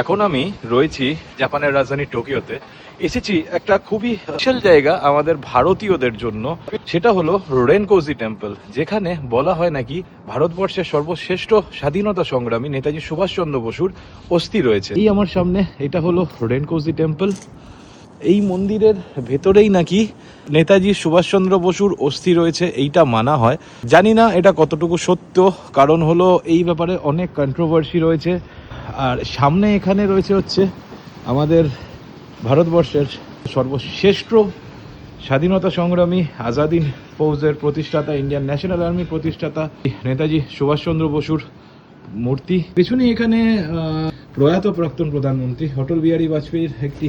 এখন আমি রয়েছি জাপানের রাজধানী টোকিওতে। এসেছি একটা খুবই স্পেশাল জায়গা আমাদের ভারতীয়দের জন্য। সেটা হলো রেনকোজি টেম্পল যেখানে বলা হয় নাকি ভারতবর্ষের সর্বশ্রেষ্ঠ স্বাধীনতা সংগ্রামী নেতাজি সুভাষচন্দ্র বসুর অস্থি রয়েছে। এই আমার সামনে এটা হলো রেনকোজি টেম্পল। এই মন্দিরের ভেতরেই নাকি নেতাজি সুভাষচন্দ্র বসুর অস্থি রয়েছে এইটা মানা হয়। জানি না এটা কতটুকু সত্য কারণ হলো এই ব্যাপারে অনেক কন্ট্রোভার্সি রয়েছে। আর সামনে এখানে রয়েছে হচ্ছে আমাদের ভারতবর্ষের সর্বশ্রেষ্ঠ স্বাধীনতা সংগ্রামী আজাদিন ফৌজের প্রতিষ্ঠাতা ইন্ডিয়ান ন্যাশনাল আর্মির প্রতিষ্ঠাতা নেতাজি সুভাষচন্দ্র বসুর মূর্তি। পেছনে এখানে প্রয়াত প্রাক্তন প্রধানমন্ত্রী অটল বিহারী বাজপেয়ীর একটি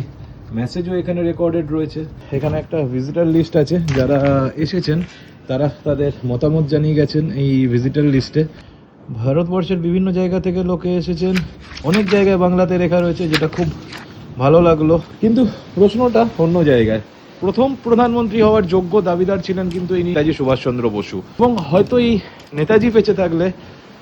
মেসেজও এখানে রেকর্ডেড রয়েছে। এখানে একটা ভিজিটার লিস্ট আছে। যারা এসেছেন, তারা তাদের মতামত জানিয়ে গেছেন এই ভিজিটার লিস্টে ভারতবর্ষের বিভিন্ন জায়গা থেকে লোকে এসেছেন। অনেক জায়গায় বাংলাতে লেখা রয়েছে, যেটা খুব ভালো লাগল। কিন্তু প্রশ্নটা অন্য জায়গায়। প্রথম প্রধানমন্ত্রী হওয়ার যোগ্য দাবিদার ছিলেন কিন্তু এই নেতাজি সুভাষচন্দ্র বসু। এবং হয়তো এই নেতাজি বেঁচে থাকলে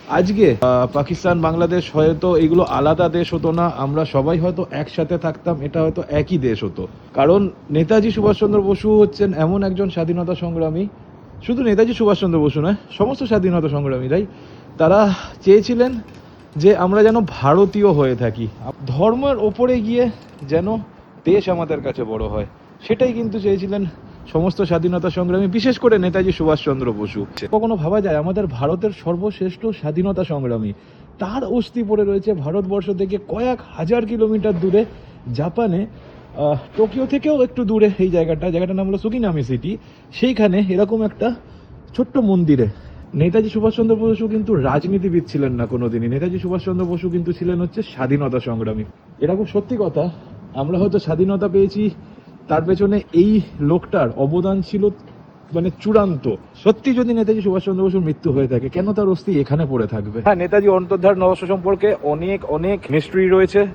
আজকে পাকিস্তান, বাংলাদেশ হয়তো এগুলো আলাদা দেশ হতো না, আমরা সবাই হয়তো একসাথে থাকতাম, এটা হয়তো একই দেশ হতো। কারণ নেতাজি সুভাষচন্দ্র বসু হচ্ছেন এমন একজন স্বাধীনতা সংগ্রামী। শুধু নেতাজি সুভাষচন্দ্র বসু নয়, সমস্ত স্বাধীনতা সংগ্রামীরাই তারা চেয়েছিলেন যে আমরা যেন ভারতীয় হয়ে থাকি। ধর্মের ওপরে গিয়ে যেন দেশ আমাদের কাছে বড় হয়, সেটাই কিন্তু চেয়েছিলেন সমস্ত স্বাধীনতা সংগ্রামী, বিশেষ করে নেতাজি সুভাষচন্দ্র বসু। কখনো ভাবা যায়, আমাদের ভারতের সর্বশ্রেষ্ঠ স্বাধীনতা সংগ্রামী, তার অস্থি পড়ে রয়েছে ভারতবর্ষ থেকে কয়েক হাজার কিলোমিটার দূরে জাপানে টোকিও থেকেও একটু দূরে এই জায়গাটা, জায়গাটার নাম হলো সুকিনামি সিটি। সেইখানে এরকম একটা ছোট্ট মন্দিরে নেতাজি সুভাষচন্দ্র বসু কিন্তু রাজনীতিবিদ ছিলেন না কোনোদিনই। নেতাজি সুভাষচন্দ্র বসু কিন্তু ছিলেন হচ্ছে স্বাধীনতা সংগ্রামী। এটা খুব সত্যি কথা। আমরা হয়তো স্বাধীনতা পেয়েছি, তার পেছনে এই লোকটার অবদান ছিল মানে চূড়ান্ত। সত্যি যদি নেতাজি সুভাষচন্দ্র বসুর মৃত্যু হয়ে থাকে, কেন তার অস্থি এখানে পড়ে থাকবে? হ্যাঁ নেতাজি অন্তর্ধার নবস্ব সম্পর্কে অনেক অনেক মিস্ট্রি রয়েছে।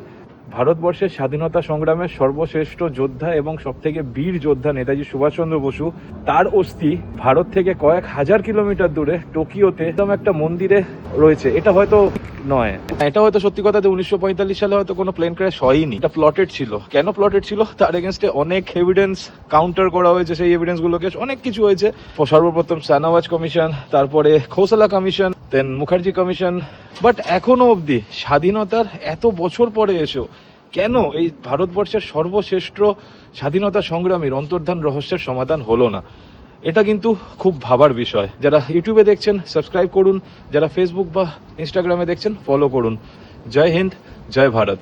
ভারতবর্ষের স্বাধীনতা সংগ্রামের সর্বশ্রেষ্ঠ যোদ্ধা এবং সব থেকে বীর যোদ্ধা নেতাজি সুভাষচন্দ্র বসু, তার অস্থি ভারত থেকে কয়েক হাজার কিলোমিটার দূরে টোকিওতে একদম একটা মন্দিরে রয়েছে। এটা হয়তো নয়। এটা হয়তো সত্যি কথা যে উনিশশো পঁয়তাল্লিশ সালে হয়তো কোনো প্লেন ক্র্যাশ হয়নি। এটা প্লটেড ছিল। কেন প্লটেড ছিল? তার এগেনস্টে অনেক এভিডেন্স কাউন্টার করা হয়েছে। সেই এভিডেন্স গুলোকে অনেক কিছু হয়েছে। সর্বপ্রথম সানাওয়াজ কমিশন তারপরে Khosla commission then Mukherjee commission but এখনও অবধি স্বাধীনতার এত বছর পরে এসো কেন এই ভারতবর্ষের সর্বশ্রেষ্ঠ স্বাধীনতা সংগ্রামীর অন্তর্ধান রহস্যের সমাধান হলো না? এটা কিন্তু খুব ভাবার বিষয়। যারা ইউটিউবে দেখছেন সাবস্ক্রাইব করুন। যারা ফেসবুক বা ইনস্টাগ্রামে দেখছেন ফলো করুন। জয় হিন্দ, জয় ভারত।